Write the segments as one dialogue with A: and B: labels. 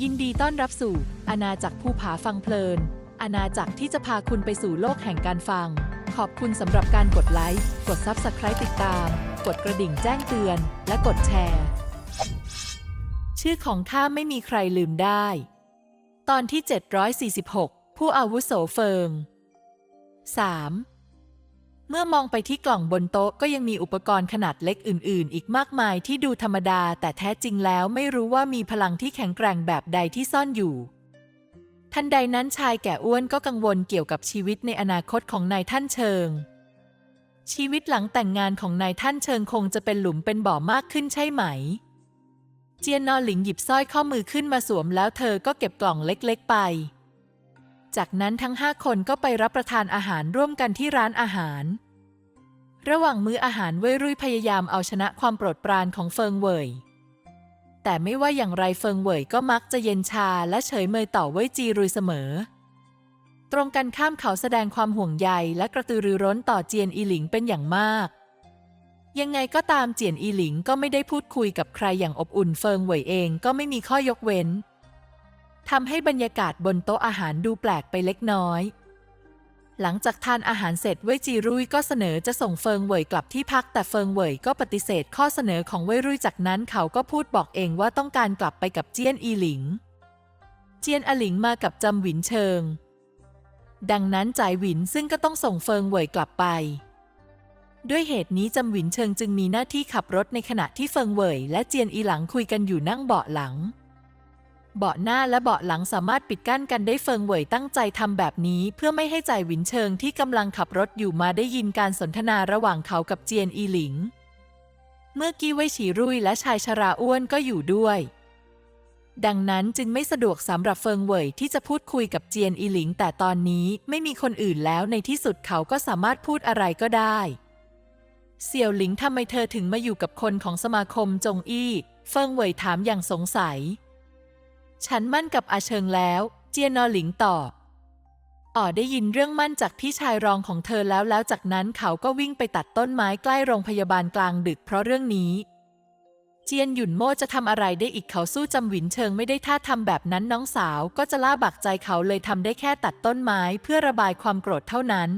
A: ยินดีต้อนรับสู่อาณาจักรภูผาฟังเพลิน อาณาจักรที่จะพาคุณไปสู่โลกแห่งการฟัง ขอบคุณสำหรับการกดไลค์ กด Subscribe ติดตาม กดกระดิ่งแจ้งเตือน และกดแชร์ ชื่อของข้าไม่มีใครลืมได้ ตอนที่ 746 ผู้อาวุโสเฟิง 3. เมื่อมองไปที่กล่องบนโต๊ะก็ยังมีอุปกรณ์ขนาดเล็กอื่น ๆ อีกมากมายที่ดูธรรมดา แต่แท้จริงแล้วไม่รู้ว่ามีพลังที่แข็งแกร่งแบบใดที่ซ่อนอยู่ทันใดนั้นชายแก่อ้วนก็กังวลเกี่ยวกับชีวิตในอนาคตของนายท่านเชิง ชีวิตหลังแต่งงานของนายท่านเชิงคงจะเป็นหลุมเป็นบ่อมากขึ้นใช่ไหม เจียนนอหลิงหยิบสร้อยข้อมือขึ้นมาสวมแล้วเธอก็เก็บกล่องเล็กๆไป จากนั้นทั้งห้าคนก็ไปรับประทานอาหารร่วมกันที่ร้านอาหาร ระหว่างมื้ออาหารเว่ยรุ่ยพยายามเอาชนะความโปรดปรานของเฟิงเว่ย แต่ไม่ว่าอย่างไรเฟิงเว่ยก็มักจะเย็นชาและเฉยเมยต่อเว่ยจีรุยเสมอ ตรงกันข้ามเขาแสดงความห่วงใยและกระตือรือร้นต่อเจียนอีหลิงเป็นอย่างมาก ยังไงก็ตามเจียนอีหลิงก็ไม่ได้พูดคุยกับใครอย่างอบอุ่นเฟิงเว่ยเองก็ไม่มีข้อยกเว้นทำให้บรรยากาศบนโต๊ะอาหารดูแปลกไปเล็กน้อย หลังจากทานอาหารเสร็จเว่ยจีรุ่ยก็เสนอจะส่งเฟิงเว่ยกลับที่พัก แต่เฟิงเว่ยก็ปฏิเสธข้อเสนอของเว่ยรุ่ยจากนั้นเขาก็พูดบอกเองว่าต้องการกลับไปกับเจียนอีหลิง เจียนอหลิงมากับจำหวินเชิง ดังนั้นจ่ายหวินซึ่งก็ต้องส่งเฟิงเว่ยกลับไป ด้วยเหตุนี้จำหวินเชิงจึงมีหน้าที่ขับรถในขณะที่เฟิงเว่ยและเจียนอีหลังคุยกันอยู่นั่งเบาะหลัง เบาะหน้าและเบาะหลังสามารถปิดกั้นกันได้เฟิงเว่ยตั้งใจทำแบบนี้ เพื่อไม่ให้จ่ายหวินเชิงที่กำลังขับรถอยู่มาได้ยินการสนทนาระหว่างเขากับเจียนอีหลิง เมื่อกี้ไว่ยฉีรุ่ยและชายชราอ้วนก็อยู่ด้วย ดังนั้นจึงไม่สะดวกสำหรับเฟิงเว่ยที่จะพูดคุยกับเจียนอีหลิง แต่ตอนนี้ไม่มีคนอื่นแล้วในที่สุดเขาก็สามารถพูดอะไรก็ได้เสี่ยวหลิงทำไมเธอถึงมาอยู่กับคนของสมาคมจงอี้ เฟิงเว่ยถามอย่างสงสัย ฉันมั่นกับอาเชิงแล้ว เจียนอหลิงตอบอ๋อได้ยินเรื่องมั่นจากพี่ชายรองของเธอแล้วแล้วจากนั้นเขาก็วิ่งไปตัดต้นไม้ใกล้โรงพยาบาลกลางดึกเพราะเรื่องนี้ เจียนหยุนโม่จะทำอะไรได้อีกเขาสู้จำหวินเชิงไม่ได้ถ้าทำแบบนั้นน้องสาวก็จะล่าบักใจเขาเลยทำได้แค่ตัดต้นไม้เพื่อระบายความโกรธเท่านั้น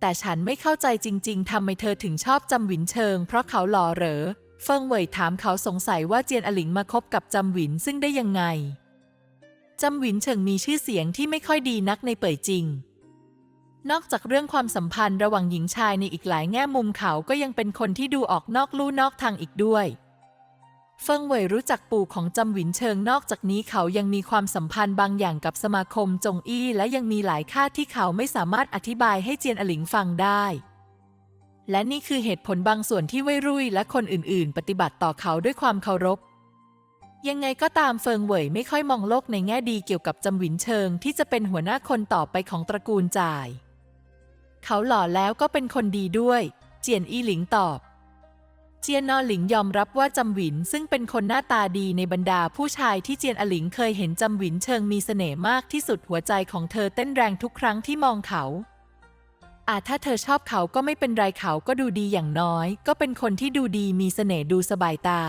A: แต่ฉันไม่เข้าใจจริง ๆทำไมเธอถึงชอบจำหวินเชิง เพราะเขาหล่อเหรอ เฟิงเว่ยถามเขาสงสัยว่าเจียนอหลิงมาคบกับจำหวินซึ่งได้ยังไง จำหวินเฉิงมีชื่อเสียงที่ไม่ค่อยดีนักในเป่ยจริง นอกจากเรื่องความสัมพันธ์ระหว่างหญิงชายในอีกหลายแง่มุมเขาก็ยังเป็นคนที่ดูออกนอกลู่นอกทางอีกด้วย เฟิงเว่ยรู้จักปู่ของจำหวินเชิงนอกจากนี้เขายังมีความสัมพันธ์บางอย่างกับสมาคมจงอี้และยังมีหลายค่าที่เขาไม่สามารถอธิบายให้เจียนอหลิงฟังได้ และนี่คือเหตุผลบางส่วนที่เว่ยรุ่ยและคนอื่น ๆ ปฏิบัติต่อเขาด้วยความเคารพ ยังไงก็ตามเฟิงเหวยไม่ค่อยมองโลกในแง่ดีเกี่ยวกับจำหวินเชิงที่จะเป็นหัวหน้าคนต่อไปของตระกูลจ่าย เขาหล่อแล้วก็เป็นคนดีด้วย เจียนอี้หลิงตอบ เจียนนอหลิงยอมรับว่าจำหวินซึ่งเป็นคนหน้าตาดีในบรรดาผู้ชายที่เจียนอหลิงเคยเห็นจำหวินเชิงมีเสน่ห์มากที่สุดหัวใจของเธอเต้นแรงทุกครั้งที่มองเขา อาจถ้าเธอชอบเขาก็ไม่เป็นไรเขาก็ดูดีอย่างน้อย ก็เป็นคนที่ดูดีมีเสน่ห์ดูสบายตา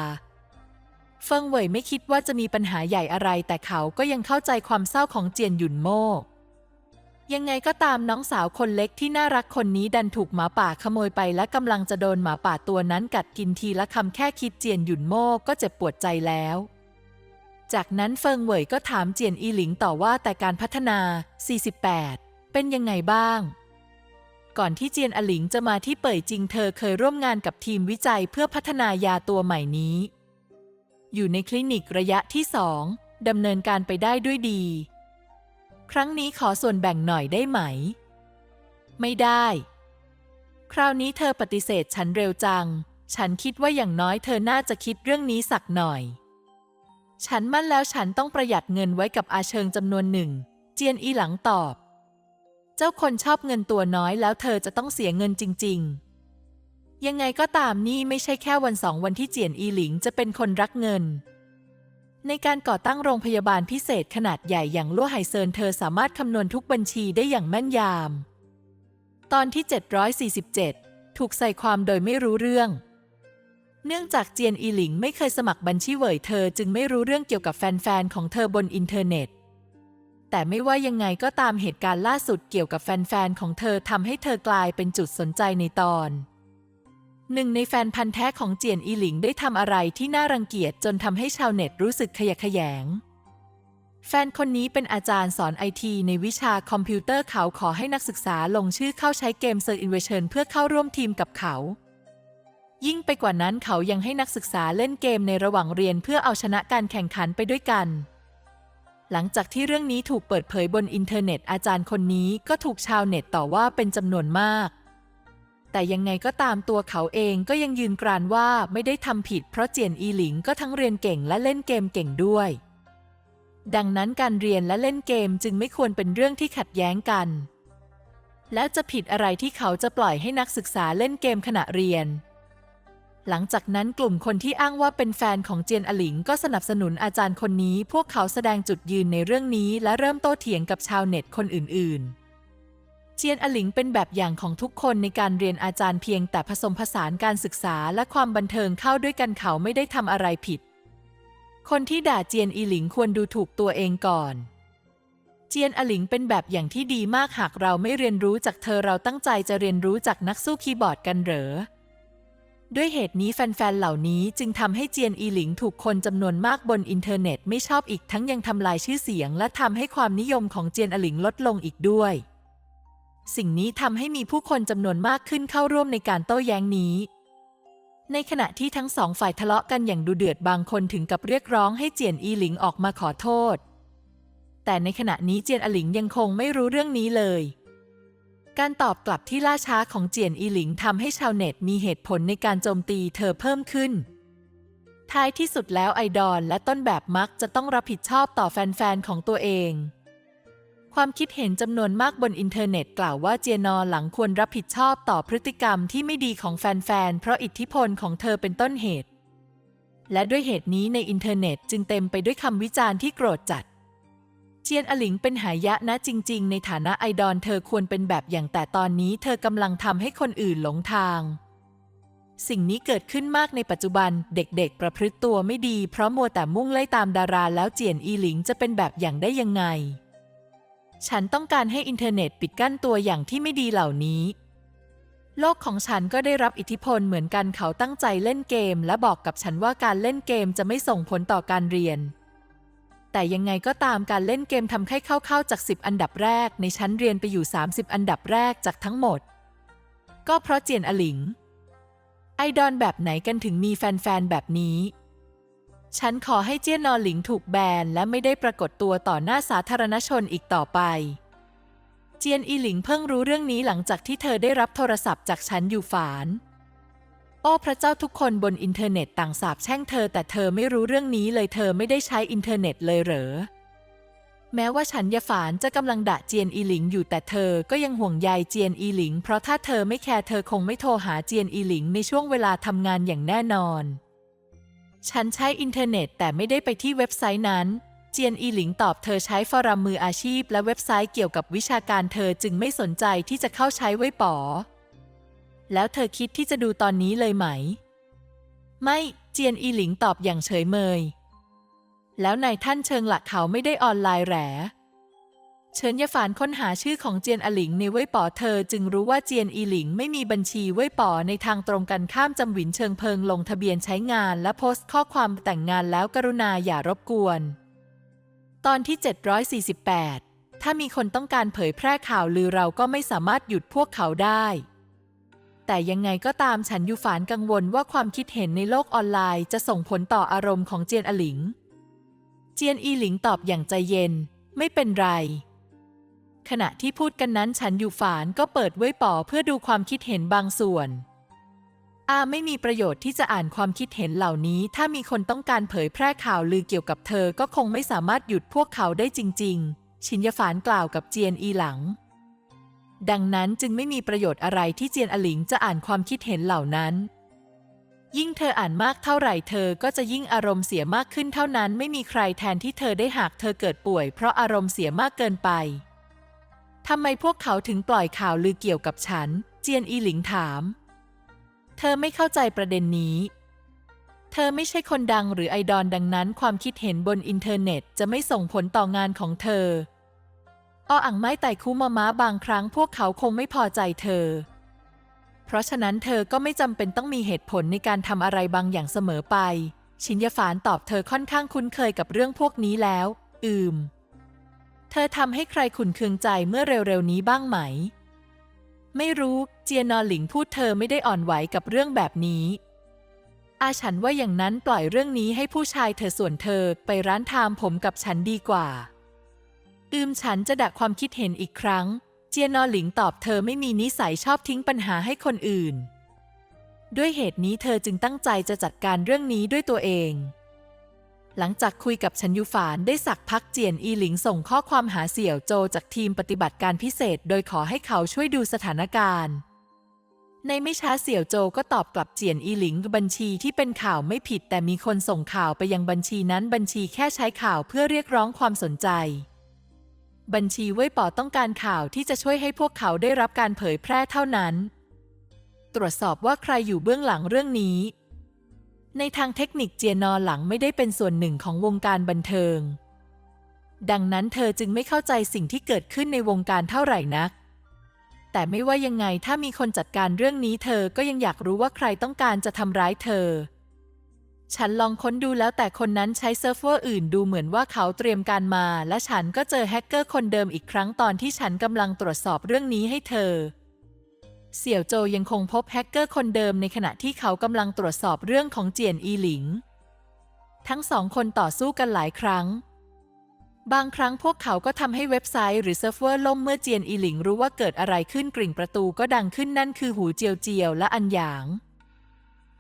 A: เฟิงเหวยไม่คิดว่าจะมีปัญหาใหญ่อะไร แต่เขาก็ยังเข้าใจความเศร้าของเจียนหยุนโม่ยังไงก็ตามน้องสาวคนเล็กที่น่ารักคนนี้ดันถูกหมาป่าขโมยไปและกำลังจะโดนหมาป่าตัวนั้นกัดกินทีละคำแค่คิดเจียนหยุนโม่ก็เจ็บปวดใจแล้ว จากนั้นเฟิงเหวยก็ถามเจียนอีหลิงต่อว่าแต่การพัฒนา 48 เป็นยังไงบ้าง ก่อนที่เจียนอหลิงจะมาที่เป่ยจริงเธอเคยร่วมงานกับทีมวิจัยเพื่อพัฒนายาตัวใหม่นี้ อยู่ในคลินิกระยะที่สองดำเนินการไปได้ด้วยดี ครั้งนี้ขอส่วนแบ่งหน่อยได้ไหม ไม่ได้ คราวนี้เธอปฏิเสธฉันเร็วจัง ฉันคิดว่าอย่างน้อยเธอน่าจะคิดเรื่องนี้สักหน่อย ฉันมั่นแล้วฉันต้องประหยัดเงินไว้กับอาเชิงจำนวนหนึ่ง เจียนอีหลังตอบ เจ้าคนชอบเงินตัวน้อยแล้วเธอจะต้องเสียเงินจริง ๆ ยังไงก็ตามนี่ไม่ใช่แค่วันสองวันที่เจียนอีหลิงจะเป็นคนรักเงิน ในการก่อตั้งโรงพยาบาลพิเศษขนาดใหญ่อย่างลั่วไหเซินเธอสามารถคำนวณทุกบัญชีได้อย่างแม่นยำตอนที่ 747 ถูกใส่ความโดยไม่รู้เรื่องเนื่องจากเจียนอีหลิงไม่เคยสมัครบัญชีเหวยเธอจึงไม่รู้เรื่องเกี่ยวกับแฟนๆของเธอบนอินเทอร์เน็ต แต่ไม่ว่ายังไงก็ตามเหตุการณ์ล่าสุดเกี่ยวกับแฟนๆ ของเธอทำให้เธอกลายเป็นจุดสนใจในตอน หนึ่งในแฟนพันธ์แท้ของเจียนอีหลิงได้ทำอะไรที่น่ารังเกียจจนทำให้ชาวเน็ตรู้สึกขยะแขยง แฟนคนนี้เป็นอาจารย์สอนไอทีในวิชาคอมพิวเตอร์เขาขอให้นักศึกษาลงชื่อเข้าใช้เกม s e r i n v a t i o n เพื่อเข้าร่วมทีมกับเขา ยิ่งไปกว่านั้นเขายังให้นักศึกษาเล่นเกมในระหว่างเรียนเพื่อเอาชนะการแข่งขันไปด้วยกัน หลังจากที่เรื่องนี้ถูกเปิดเผยบนอินเทอร์เน็ตอาจารย์คนนี้ก็ถูกชาวเน็ตต่อว่าเป็นจำนวนมาก แต่ยังไงก็ตามตัวเขาเองก็ยังยืนกรานว่าไม่ได้ทำผิดเพราะเจียนอีหลิงก็ทั้งเรียนเก่งและเล่นเกมเก่งด้วย ดังนั้นการเรียนและเล่นเกมจึงไม่ควรเป็นเรื่องที่ขัดแย้งกัน แล้วจะผิดอะไรที่เขาจะปล่อยให้นักศึกษาเล่นเกมขณะเรียน หลังจากนั้นกลุ่มคนที่อ้างว่าเป็นแฟนของเจียนอหลิงก็สนับสนุนอาจารย์คนนี้ พวกเขาแสดงจุดยืนในเรื่องนี้และเริ่มโต้เถียงกับชาวเน็ตคนอื่น ๆ เจียนอหลิงเป็นแบบอย่างของทุกคนในการเรียนอาจารย์เพียงแต่ผสมผสานการศึกษาและความบันเทิงเข้าด้วยกันเขาไม่ได้ทำอะไรผิด คนที่ด่าเจียนอีหลิงควรดูถูกตัวเองก่อนเจียนอหลิงเป็นแบบอย่างที่ดีมากหากเราไม่เรียนรู้จากเธอเราตั้งใจจะเรียนรู้จากนักสู้คีย์บอร์ดกันเหรอ ด้วยเหตุนี้แฟนๆ เหล่านี้จึงทำให้เจียนอีหลิงถูกคนจำนวนมากบนอินเทอร์เน็ตไม่ชอบอีกทั้งยังทำลายชื่อเสียง และทำให้ความนิยมของเจียนอหลิงลดลงอีกด้วย สิ่งนี้ทำให้มีผู้คนจำนวนมากขึ้นเข้าร่วมในการโต้แย้งนี้ ในขณะที่ทั้งสองฝ่ายทะเลาะกันอย่างดุเดือดบางคนถึงกับเรียกร้องให้เจียนอีหลิงออกมาขอโทษ แต่ในขณะนี้เจียนอหลิงยังคงไม่รู้เรื่องนี้เลย การตอบกลับที่ล่าช้าของเจียนอีหลิงทำให้ชาวเน็ตมีเหตุผลในการโจมตีเธอเพิ่มขึ้น ท้ายที่สุดแล้วไอดอลและต้นแบบมักจะต้องรับผิดชอบต่อแฟนๆของตัวเอง ความคิดเห็นจำนวนมากบนอินเทอร์เน็ตกล่าวว่าเจียนอหลังควรรับผิดชอบต่อพฤติกรรมที่ไม่ดีของแฟนๆเพราะอิทธิพลของเธอเป็นต้นเหตุ และด้วยเหตุนี้ในอินเทอร์เน็ตจึงเต็มไปด้วยคำวิจารณ์ที่โกรธจัด จียนอหลิงเป็นหายะนะจริง ๆ ในฐานะไอดอลเธอควรเป็นแบบอย่างแต่ตอนนี้เธอกำลังทำให้คนอื่นหลงทาง สิ่งนี้เกิดขึ้นมากในปัจจุบันเด็กๆ ประพฤติตัวไม่ดี เพราะมัวแต่มุ่งไล่ตามดาราแล้วเจียนอีหลิงจะเป็นแบบอย่างได้ยังไง ฉันต้องการให้อินเทอร์เน็ตปิดกั้นตัวอย่างที่ไม่ดีเหล่านี้ โลกของฉันก็ได้รับอิทธิพลเหมือนกันเขาตั้งใจเล่นเกม และบอกกับฉันว่าการเล่นเกมจะไม่ส่งผลต่อการเรียน แต่ยังไงก็ตามการเล่นเกมทำให้เข้าๆจาก 10 อันดับแรกในชั้นเรียนไปอยู่ 30 อันดับแรกจากทั้งหมด ก็เพราะเจียนอหลิง ไอดอลแบบไหนกันถึงมีแฟนๆแบบนี้ ฉันขอให้เจียนนอหลิงถูกแบนและไม่ได้ปรากฏตัวต่อหน้าสาธารณชนอีกต่อไป เจียนอีหลิงเพิ่งรู้เรื่องนี้หลังจากที่เธอได้รับโทรศัพท์จากฉันอยู่ฝาน โอ้พระเจ้าทุกคนบนอินเทอร์เน็ตต่างสาบแช่งเธอ แต่เธอไม่รู้เรื่องนี้เลยเธอไม่ได้ใช้อินเทอร์เน็ตเลยเหรอ แม้ว่าฉันยาฝานจะกำลังด่าเจียนอีหลิงอยู่แต่เธอก็ยังห่วงใยเจียนอีหลิง เพราะถ้าเธอไม่แคร์เธอคงไม่โทรหาเจียนอีหลิงในช่วงเวลาทำงานอย่างแน่นอน ฉันใช้อินเทอร์เน็ตแต่ไม่ได้ไปที่เว็บไซต์นั้นเจียนอีหลิงตอบเธอใช้ฟอรัมมืออาชีพ และเว็บไซต์เกี่ยวกับวิชาการเธอจึงไม่สนใจที่จะเข้าใช้ไว้ป๋อ แล้วเธอคิดที่จะดูตอนนี้เลยไหม ไม่เจียนอีหลิงตอบอย่างเฉยเมย แล้วนายท่านเชิงหลักเขาไม่ได้ออนไลน์แหรเฉินยาฝานค้นหาชื่อของเจียนอหลิงในเว่ยป๋อเธอ จึงรู้ว่าเจียนอีหลิงไม่มีบัญชีเว่ยป๋อในทางตรงกันข้ามจำหวินเชิงเพิงลงทะเบียนใช้งานและโพสต์ข้อความแต่งงานแล้วกรุณาอย่ารบกวน ตอนที่ 748 ถ้ามีคนต้องการเผยแพร่ข่าวลือเราก็ไม่สามารถหยุดพวกเขาได้ แต่ยังไงก็ตามฉันยูฝานกังวลว่าความคิดเห็นในโลกออนไลน์จะส่งผลต่ออารมณ์ของเจียนอหลิง เจียนอีหลิงตอบอย่างใจเย็น ไม่เป็นไร ขณะที่พูดกันนั้นฉันอยู่ฝานก็เปิดเว่ยป๋อเพื่อดูความคิดเห็นบางส่วน อาไม่มีประโยชน์ที่จะอ่านความคิดเห็นเหล่านี้ ถ้ามีคนต้องการเผยแพร่ข่าวลือเกี่ยวกับเธอก็คงไม่สามารถหยุดพวกเขาได้จริง ๆ ชินยฝานกล่าวกับเจียนอีหลัง ดังนั้นจึงไม่มีประโยชน์อะไรที่เจียนอหลิงจะอ่านความคิดเห็นเหล่านั้น ยิ่งเธออ่านมากเท่าไหร่เธอก็จะยิ่งอารมณ์เสียมากขึ้นเท่านั้นไม่มีใครแทนที่เธอได้หากเธอเกิดป่วย เพราะอารมณ์เสียมากเกินไปทำไมพวกเขาถึงปล่อยข่าวลือเกี่ยวกับฉัน เจียนอีหลิงถาม เธอไม่เข้าใจประเด็นนี้ เธอไม่ใช่คนดังหรือไอดอลดังนั้น ความคิดเห็นบนอินเทอร์เน็ตจะไม่ส่งผลต่องานของเธอ อออ่างไม้ไต่คูมาม้าบางครั้งพวกเขาคงไม่พอใจเธอ เพราะฉะนั้นเธอก็ไม่จำเป็นต้องมีเหตุผลในการทำอะไรบางอย่างเสมอไป ชินยฝานตอบเธอค่อนข้างคุ้นเคยกับเรื่องพวกนี้แล้ว อืม เธอทำให้ใครขุนเคืองใจเมื่อเร็วๆนี้บ้างไหม ไม่รู้ เจียนอหลิงพูดเธอไม่ได้อ่อนไหวกับเรื่องแบบนี้ อาฉันว่าอย่างนั้นปล่อยเรื่องนี้ให้ผู้ชายเธอส่วนเธอไปร้านทามผมกับฉันดีกว่า อืมฉันจะดักความคิดเห็นอีกครั้ง เจียนอหลิงตอบเธอไม่มีนิสัยชอบทิ้งปัญหาให้คนอื่น ด้วยเหตุนี้เธอจึงตั้งใจจะจัดการเรื่องนี้ด้วยตัวเอง หลังจากคุยกับชันยูฝานได้สักพักเจียนอีหลิงส่งข้อความหาเสี่ยวโจจากทีมปฏิบัติการพิเศษ โดยขอให้เขาช่วยดูสถานการณ์ ในไม่ช้าเสี่ยวโจก็ตอบกลับเจียนอีหลิงบัญชีที่เป็นข่าวไม่ผิด แต่มีคนส่งข่าวไปยังบัญชีนั้นบัญชีแค่ใช้ข่าวเพื่อเรียกร้องความสนใจ บัญชีเว่ยป๋อต้องการข่าวที่จะช่วยให้พวกเขาได้รับการเผยแพร่เท่านั้น ตรวจสอบว่าใครอยู่เบื้องหลังเรื่องนี้ ในทางเทคนิคเจียนอหลังไม่ได้เป็นส่วนหนึ่งของวงการบันเทิง ดังนั้นเธอจึงไม่เข้าใจสิ่งที่เกิดขึ้นในวงการเท่าไหร่นัก แต่ไม่ว่ายังไงถ้ามีคนจัดการเรื่องนี้ เธอก็ยังอยากรู้ว่าใครต้องการจะทำร้ายเธอ ฉันลองค้นดูแล้วแต่คนนั้นใช้เซิร์ฟเวอร์อื่นดูเหมือนว่าเขาเตรียมการมา และฉันก็เจอแฮกเกอร์คนเดิมอีกครั้งตอนที่ฉันกำลังตรวจสอบเรื่องนี้ให้เธอ เสี่ยวโจยังคงพบแฮกเกอร์คนเดิมในขณะที่เขากำลังตรวจสอบเรื่องของเจียนอีหลิง ทั้งสองคนต่อสู้กันหลายครั้ง บางครั้งพวกเขาก็ทำให้เว็บไซต์หรือเซิร์ฟเวอร์ล่มเมื่อเจียนอีหลิงรู้ว่าเกิดอะไรขึ้นกริ่งประตูก็ดังขึ้นนั่นคือหูเจียวเจียวและอันหยาง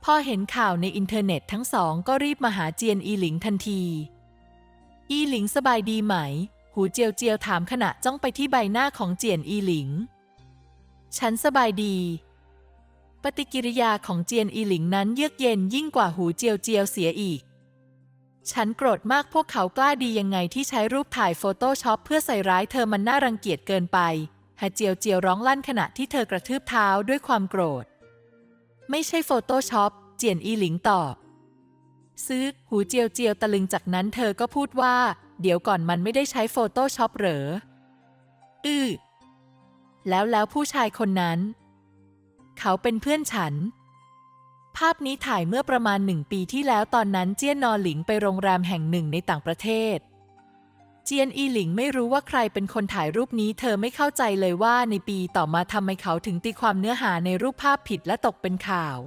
A: พอเห็นข่าวในอินเทอร์เน็ตทั้งสองก็รีบมาหาเจียนอีหลิงทันที อีหลิงสบายดีไหม หูเจียวเจียวถามขณะจ้องไปที่ใบหน้าของเจียนอีหลิง ฉันสบายดี ปฏิกิริยาของเจียนอีหลิงนั้นเยือกเย็นยิ่งกว่าหูเจียวเจียวเสียอีก ฉันโกรธมากพวกเขากล้าดียังไงที่ใช้รูปถ่ายโฟโต้ช็อปเพื่อใส่ร้ายเธอมันน่ารังเกียจเกินไปฮะเจียวเจียวร้องลั่นขณะที่เธอกระทืบเท้าด้วยความโกรธ ไม่ใช่โฟโต้ช็อป เจียนอีหลิงตอบ ซื้อ หูเจียวเจียวตะลึงจากนั้นเธอก็พูดว่า เดี๋ยวก่อนมันไม่ได้ใช้โฟโต้ช็อปเหรอ อือแล้วแล้วผู้ชายคนนั้น เขาเป็นเพื่อนฉัน ภาพนี้ถ่ายเมื่อประมาณหนึ่งปีที่แล้วตอนนั้นเจี้ยนนอหลิงไปโรงแรมแห่งหนึ่งในต่างประเทศ เจียนอีหลิงไม่รู้ว่าใครเป็นคนถ่ายรูปนี้ เธอไม่เข้าใจเลยว่าในปีต่อมาทำไมเขาถึงตีความเนื้อหาในรูปภาพผิดและตกเป็นข่าว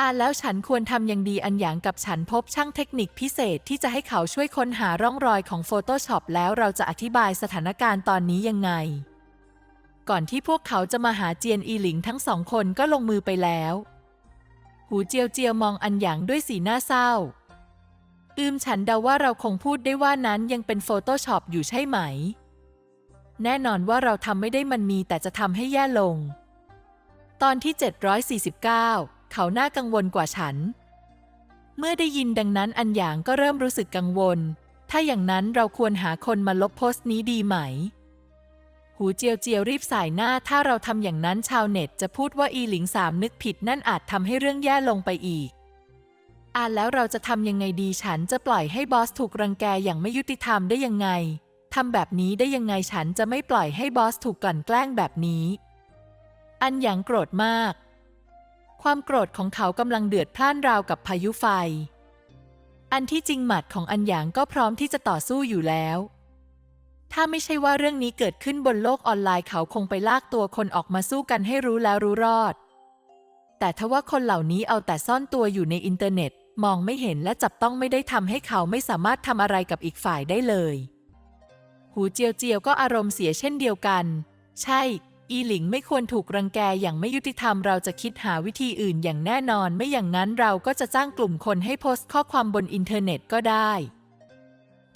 A: อ่านแล้วฉันควรทำอย่างดีอันอย่างกับฉันพบช่างเทคนิคพิเศษที่จะให้เขาช่วยค้นหาร่องรอยของ Photoshop แล้วเราจะอธิบายสถานการณ์ตอนนี้ยังไง ก่อนที่พวกเขาจะมาหาเจียนอีหลิงทั้งสองคนก็ลงมือไปแล้ว หูเจียวเจียวมองอันหยางด้วยสีหน้าเศร้า อืมฉันเดาว่าเราคงพูดได้ว่านั้นยังเป็นโฟโต้ช็อปอยู่ใช่ไหม แน่นอนว่าเราทำไม่ได้มันมีแต่จะทำให้แย่ลง ตอนที่ 749 เขาหน่ากังวลกว่าฉัน เมื่อได้ยินดังนั้นอันหยางก็เริ่มรู้สึกกังวล ถ้าอย่างนั้นเราควรหาคนมาลบโพสต์นี้ดีไหม หูเจียวเจียวรีบสายหน้าถ้าเราทำอย่างนั้นชาวเน็ตจะพูดว่าอีหลิงสามนึกผิดนั่นอาจทำให้เรื่องแย่ลงไปอีก อ่านแล้วเราจะทำยังไงดีฉันจะปล่อยให้บอสถูกรังแกอย่างไม่ยุติธรรมได้ยังไงทำแบบนี้ได้ยังไงฉันจะไม่ปล่อยให้บอสถูกกลั่นแกล้งแบบนี้ อันหยางโกรธมาก ความโกรธของเขากำลังเดือดพล่านราวกับพายุไฟ อันที่จริงหมัดของอันหยางก็พร้อมที่จะต่อสู้อยู่แล้ว ถ้าไม่ใช่ว่าเรื่องนี้เกิดขึ้นบนโลกออนไลน์เขาคงไปลากตัวคนออกมาสู้กันให้รู้แล้วรู้รอด แต่ทว่าคนเหล่านี้เอาแต่ซ่อนตัวอยู่ในอินเทอร์เน็ต มองไม่เห็นและจับต้องไม่ได้ทำให้เขาไม่สามารถทำอะไรกับอีกฝ่ายได้เลย หูเจียวเจียวก็อารมณ์เสียเช่นเดียวกัน ใช่ อีหลิงไม่ควรถูกรังแกอย่างไม่ยุติธรรมเราจะคิดหาวิธีอื่นอย่างแน่นอนไม่อย่างนั้นเราก็จะจ้างกลุ่มคนให้โพสต์ข้อความบนอินเทอร์เน็ตก็ได้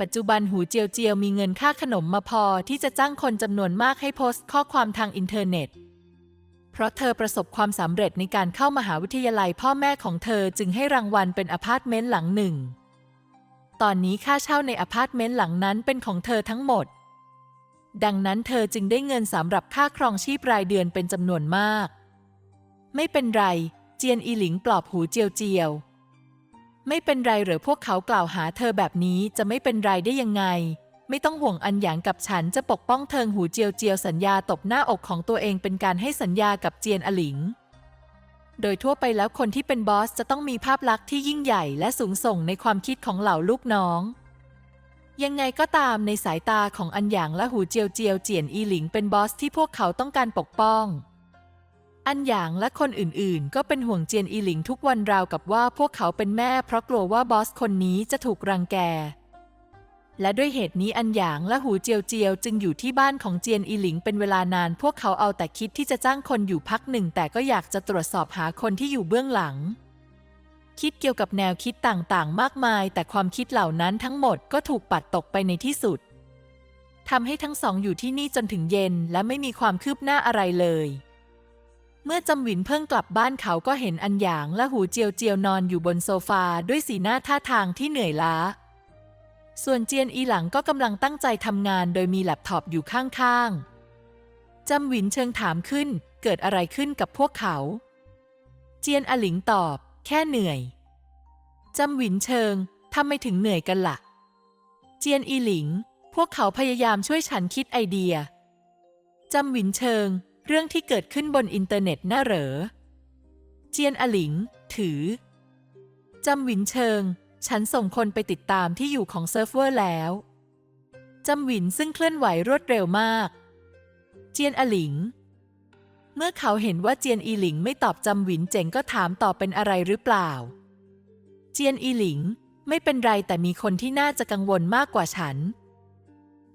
A: ปัจจุบันหูเจียวเจียวมีเงินค่าขนมมาพอที่จะจ้างคนจำนวนมากให้โพสต์ข้อความทางอินเทอร์เน็ต เพราะเธอประสบความสำเร็จในการเข้ามหาวิทยาลัยพ่อแม่ของเธอจึงให้รางวัลเป็นอพาร์ตเมนต์หลังหนึ่ง ตอนนี้ค่าเช่าในอพาร์ตเมนต์หลังนั้นเป็นของเธอทั้งหมด ดังนั้นเธอจึงได้เงินสำหรับค่าครองชีพรายเดือนเป็นจำนวนมาก ไม่เป็นไร เจียนอีหลิงปลอบหูเจียวเจียวไม่เป็นไรหรือพวกเขากล่าวหาเธอแบบนี้จะไม่เป็นไรได้ยังไง ไม่ต้องห่วงอันหยางกับฉันจะปกป้องเทิงหูเจียวเจียวสัญญาตบหน้าอกของตัวเองเป็นการให้สัญญากับเจียนอหลิง โดยทั่วไปแล้วคนที่เป็นบอสจะต้องมีภาพลักษณ์ที่ยิ่งใหญ่และสูงส่งในความคิดของเหล่าลูกน้อง ยังไงก็ตามในสายตาของอันหยางและหูเจียวเจียวเจียนอีหลิงเป็นบอสที่พวกเขาต้องการปกป้อง อันหยางและคนอื่นๆ ก็เป็นห่วงเจียนอีหลิงทุกวันราวกับว่าพวกเขาเป็นแม่เพราะกลัวว่าบอสคนนี้จะถูกรังแก และด้วยเหตุนี้อันหยางและหูเจียวเจียวจึงอยู่ที่บ้านของเจียนอีหลิงเป็นเวลานาน พวกเขาเอาแต่คิดที่จะจ้างคนอยู่พักหนึ่ง แต่ก็อยากจะตรวจสอบหาคนที่อยู่เบื้องหลัง คิดเกี่ยวกับแนวคิดต่างๆ มากมาย แต่ความคิดเหล่านั้นทั้งหมดก็ถูกปัดตกไปในที่สุดทำให้ทั้งสองอยู่ที่นี่จนถึงเย็นและไม่มีความคืบหน้าอะไรเลย เมื่อจำหวินเพิ่งกลับบ้านเขาก็เห็นอันหยางและหูเจียวเจียวนอนอยู่บนโซฟาด้วยสีหน้าท่าทางที่เหนื่อยล้า ส่วนเจียนอีหลังก็กำลังตั้งใจทำงานโดยมีแล็ปท็อปอยู่ข้างๆ จำหวินเชิงถามขึ้นเกิดอะไรขึ้นกับพวกเขา เจียนอหลิงตอบ แค่เหนื่อย จำหวินเชิงทำไมถึงเหนื่อยกันละ่ะ เจียนอีหลิง พวกเขาพยายามช่วยฉันคิดไอเดีย จำหวินเชิง เรื่องที่เกิดขึ้นบนอินเทอร์เน็ตน่าเหรอ เจียนอหลิง ถือ จำหวินเชิง ฉันส่งคนไปติดตามที่อยู่ของเซิร์ฟเวอร์แล้วจำหวินซึ่งเคลื่อนไหวรวดเร็วมาก เจียนอหลิง เมื่อเขาเห็นว่าเจียนอีหลิงไม่ตอบจำหวินเจ๋งก็ถามต่อเป็นอะไรหรือเปล่า เจียนอีหลิงไม่เป็นไรแต่มีคนที่น่าจะกังวลมากกว่าฉัน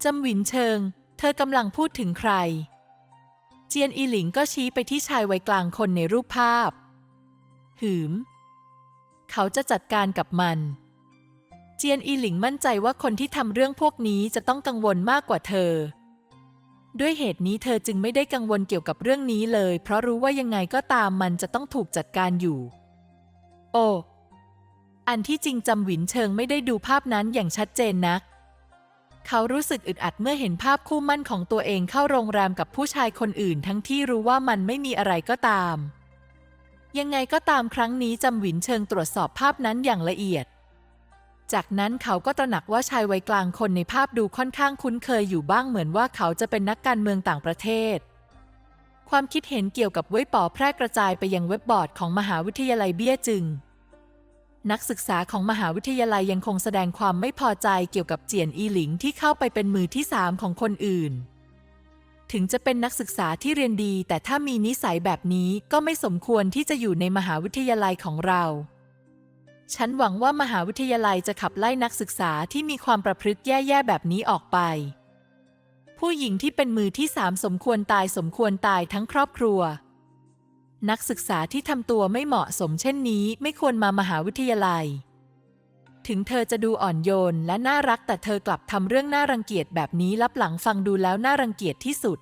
A: จำหวินเชิง เธอกำลังพูดถึงใคร เจียนอีหลิงก็ชี้ไปที่ชายวัยกลางคนในรูปภาพ หืม เขาจะจัดการกับมัน เจียนอีหลิงมั่นใจว่าคนที่ทำเรื่องพวกนี้จะต้องกังวลมากกว่าเธอ ด้วยเหตุนี้เธอจึงไม่ได้กังวลเกี่ยวกับเรื่องนี้เลย เพราะรู้ว่ายังไงก็ตามมันจะต้องถูกจัดการอยู่ โอ้อันที่จริงจำหวินเชิงไม่ได้ดูภาพนั้นอย่างชัดเจนนัก เขารู้สึกอึดอัดเมื่อเห็นภาพคู่มั่นของตัวเองเข้าโรงแรมกับผู้ชายคนอื่น ทั้งที่รู้ว่ามันไม่มีอะไรก็ตาม ยังไงก็ตามครั้งนี้จำหวินเชิงตรวจสอบภาพนั้นอย่างละเอียด จากนั้นเขาก็ตระหนักว่าชายวัยกลางคนในภาพดูค่อนข้างคุ้นเคยอยู่บ้างเหมือนว่าเขาจะเป็นนักการเมืองต่างประเทศ ความคิดเห็นเกี่ยวกับเว้ยป๋อแพร่กระจายไปยังเว็บบอร์ดของมหาวิทยาลัยเบี้ยจึง นักศึกษาของมหาวิทยาลัยยังคงแสดงความไม่พอใจเกี่ยวกับเจียนอีหลิงที่เข้าไปเป็นมือที่สามของคนอื่น ถึงจะเป็นนักศึกษาที่เรียนดี แต่ถ้ามีนิสัยแบบนี้ก็ไม่สมควรที่จะอยู่ในมหาวิทยาลัยของเรา ฉันหวังว่ามหาวิทยาลัยจะขับไล่นักศึกษาที่มีความประพฤติแย่ ๆ แบบนี้ออกไป ผู้หญิงที่เป็นมือที่สามสมควรตายสมควรตายทั้งครอบครัว นักศึกษาที่ทำตัวไม่เหมาะสมเช่นนี้ไม่ควรมามหาวิทยาลัย ถึงเธอจะดูอ่อนโยนและน่ารักแต่เธอกลับทำเรื่องน่ารังเกียจแบบนี้ลับหลังฟังดูแล้วน่ารังเกียจที่สุด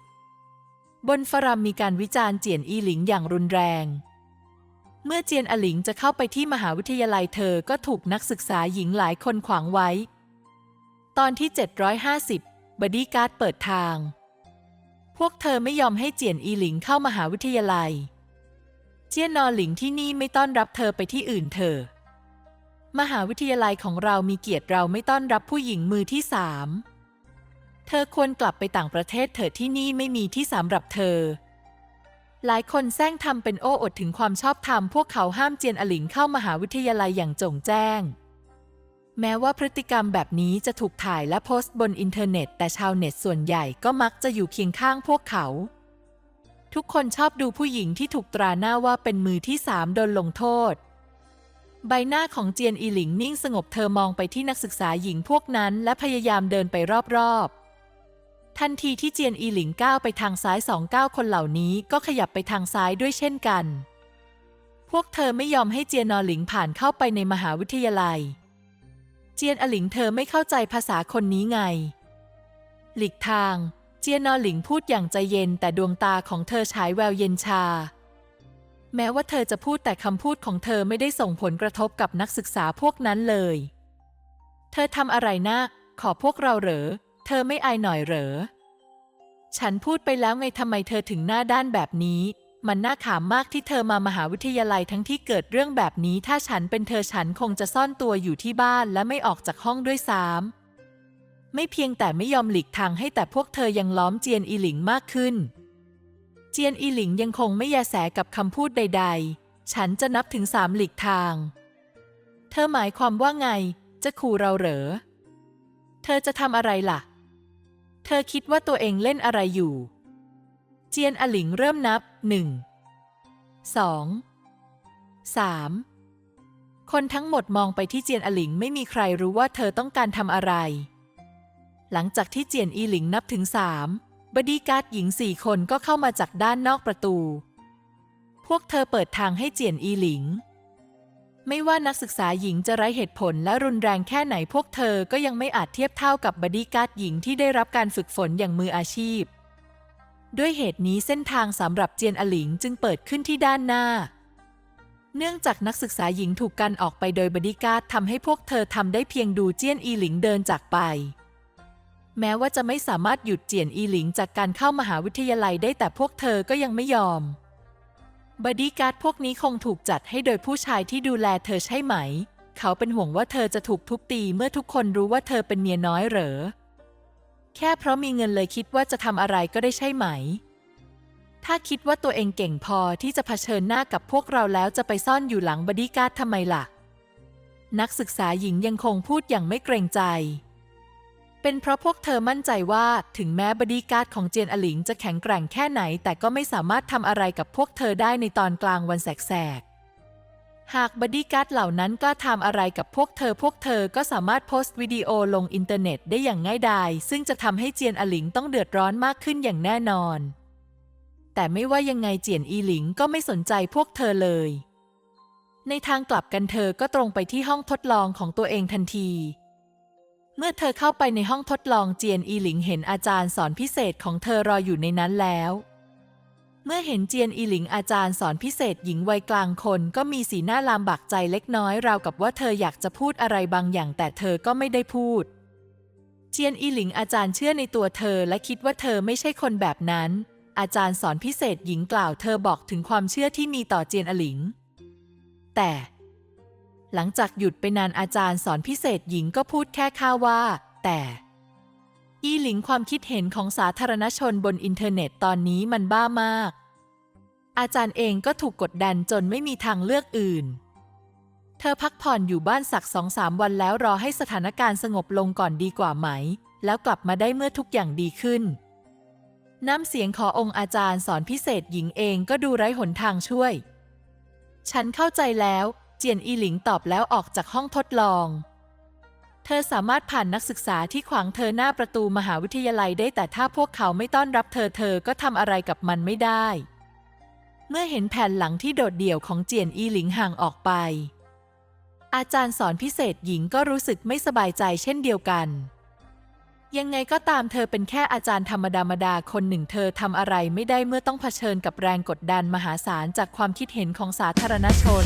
A: บนฟรามมีการวิจารณ์เจียนอีหลิงอย่างรุนแรง เมื่อเจียนอหลิงจะเข้าไปที่มหาวิทยาลัยเธอก็ถูกนักศึกษาหญิงหลายคนขวางไว้ ตอนที่ 750บอดี้การ์ดเปิดทาง พวกเธอไม่ยอมให้เจียนอีหลิงเข้ามหาวิทยาลัย เจียนนอหลิงที่นี่ไม่ต้อนรับเธอไปที่อื่นเถอมหาวิทยาลัยของเรามีเกียรติเราไม่ต้อนรับผู้หญิงมือที่สาม เธอควรกลับไปต่างประเทศเถิดที่นี่ไม่มีที่สำหรับเธอ หลายคนแซงทำเป็นโอ้อดถึงความชอบธรรมพวกเขาห้ามเจียนอหลิงเข้ามหาวิทยาลัยอย่างจงแจ้ง แม้ว่าพฤติกรรมแบบนี้จะถูกถ่ายและโพสต์บนอินเทอร์เน็ต แต่ชาวเน็ตส่วนใหญ่ก็มักจะอยู่เคียงข้างพวกเขา ทุกคนชอบดูผู้หญิงที่ถูกตราหน้าว่าเป็นมือที่สามโดนลงโทษ ใบหน้าของเจียนอีหลิงนิ่งสงบเธอมองไปที่นักศึกษาหญิงพวกนั้น และพยายามเดินไปรอบ ทันทีที่เจียนอีหลิงก้าวไปทางซ้ายสองก้าวคนเหล่านี้ก็ขยับไปทางซ้ายด้วยเช่นกัน พวกเธอไม่ยอมให้เจียนอหลิงผ่านเข้าไปในมหาวิทยาลัย เจียนอหลิงเธอไม่เข้าใจภาษาคนนี้ไง หลีกทาง เจียนนอหลิงพูดอย่างใจเย็นแต่ดวงตาของเธอฉายแววเย็นชา แม้ว่าเธอจะพูดแต่คำพูดของเธอไม่ได้ส่งผลกระทบกับนักศึกษาพวกนั้นเลย เธอทำอะไรนะ ขอพวกเราเหรอ เธอไม่อายหน่อยเหรอ ฉันพูดไปแล้วไงทำไมเธอถึงหน้าด้านแบบนี้ มันน่าขำมากที่เธอมามหาวิทยาลัยทั้งที่เกิดเรื่องแบบนี้ ถ้าฉันเป็นเธอฉันคงจะซ่อนตัวอยู่ที่บ้านและไม่ออกจากห้องด้วยซ้ำไม่เพียงแต่ไม่ยอมหลีกทางให้แต่พวกเธอยังล้อมเจียนอีหลิงมากขึ้น เจียนอีหลิงยังคงไม่แยแสกับคำพูดใด ๆ ฉันจะนับถึงสามหลีกทาง เธอหมายความว่าไง จะขู่เราเหรอ เธอจะทำอะไรล่ะ เธอคิดว่าตัวเองเล่นอะไรอยู่ เจียนอหลิงเริ่มนับหนึ่งสองสามคนทั้งหมดมองไปที่เจียนอหลิงไม่มีใครรู้ว่าเธอต้องการทำอะไร หลังจากที่เจียนอีหลิงนับถึงสามบดีการ์ดหญิงสี่คนก็เข้ามาจากด้านนอกประตู พวกเธอเปิดทางให้เจียนอีหลิง ไม่ว่านักศึกษาหญิงจะไร้เหตุผลและรุนแรงแค่ไหนพวกเธอก็ยังไม่อาจเทียบเท่ากับบดี้การ์ดหญิงที่ได้รับการฝึกฝนอย่างมืออาชีพ ด้วยเหตุนี้เส้นทางสำหรับเจียนอหลิงจึงเปิดขึ้นที่ด้านหน้า เนื่องจากนักศึกษาหญิงถูกกันออกไปโดยบดี้การ์ดทำให้พวกเธอทำได้เพียงดูเจียนอีหลิงเดินจากไป แม้ว่าจะไม่สามารถหยุดเจียนอีหลิงจากการเข้ามหาวิทยาลัยได้แต่พวกเธอก็ยังไม่ยอม บอดี้การ์ดพวกนี้คงถูกจัดให้โดยผู้ชายที่ดูแลเธอใช่ไหม เขาเป็นห่วงว่าเธอจะถูกทุบตีเมื่อทุกคนรู้ว่าเธอเป็นเมียน้อยเหรอ แค่เพราะมีเงินเลยคิดว่าจะทำอะไรก็ได้ใช่ไหม ถ้าคิดว่าตัวเองเก่งพอที่จะเผชิญหน้ากับพวกเราแล้วจะไปซ่อนอยู่หลังบอดี้การ์ดทำไมล่ะ นักศึกษาหญิงยังคงพูดอย่างไม่เกรงใจ เป็นเพราะพวกเธอมั่นใจว่าถึงแม้บดีการ์ดของเจียนอลิงจะแข็งแกร่งแค่ไหน แต่ก็ไม่สามารถทำอะไรกับพวกเธอได้ในตอนกลางวันแสกๆ หากบดีการ์ดเหล่านั้นก็ทำอะไรกับพวกเธอ พวกเธอก็สามารถโพสต์วิดีโอลงอินเทอร์เน็ตได้อย่างง่ายดาย ซึ่งจะทำให้เจียนอหลิงต้องเดือดร้อนมากขึ้นอย่างแน่นอน แต่ไม่ว่ายังไงเจียนอีหลิงก็ไม่สนใจพวกเธอเลย ในทางกลับกันเธอก็ตรงไปที่ห้องทดลองของตัวเองทันที เมื่อเธอเข้าไปในห้องทดลองเจียนอีหลิงเห็นอาจารย์สอนพิเศษของเธอรออยู่ในนั้นแล้ว เมื่อเห็นเจียนอีหลิงอาจารย์สอนพิเศษหญิงวัยกลางคนก็มีสีหน้าลามบักใจเล็กน้อยราวกับว่าเธออยากจะพูดอะไรบางอย่างแต่เธอก็ไม่ได้พูด เจียนอีหลิงอาจารย์เชื่อในตัวเธอและคิดว่าเธอไม่ใช่คนแบบนั้น อาจารย์สอนพิเศษหญิงกล่าวเธอบอกถึงความเชื่อที่มีต่อเจียนอหลิง แต่ หลังจากหยุดไปนานอาจารย์สอนพิเศษหญิงก็พูดแค่ข้าว่า แต่ อีหลิงความคิดเห็นของสาธารณชนบนอินเทอร์เน็ตตอนนี้มันบ้ามาก อาจารย์เองก็ถูกกดดันจนไม่มีทางเลือกอื่น เธอพักผ่อนอยู่บ้านสักสองสามวันแล้วรอให้สถานการณ์สงบลงก่อนดีกว่าไหม แล้วกลับมาได้เมื่อทุกอย่างดีขึ้น น้ำเสียงขอองค์อาจารย์สอนพิเศษหญิงเองก็ดูไร้หนทางช่วย ฉันเข้าใจแล้ว เจียนอีหลิงตอบแล้วออกจากห้องทดลอง เธอสามารถผ่านนักศึกษาที่ขวางเธอหน้าประตูมหาวิทยาลัยได้แต่ถ้าพวกเขาไม่ต้อนรับเธอเธอก็ทำอะไรกับมันไม่ได้ เมื่อเห็นแผ่นหลังที่โดดเดี่ยวของเจียนอีหลิงห่างออกไป อาจารย์สอนพิเศษหญิงก็รู้สึกไม่สบายใจเช่นเดียวกันยังไงก็ตามเธอเป็นแค่อาจารย์ธรรมดามดาคนหนึ่งเธอทำอะไรไม่ได้เมื่อต้องเผชิญกับแรงกดดันมหาศาลจากความคิดเห็นของสาธารณชน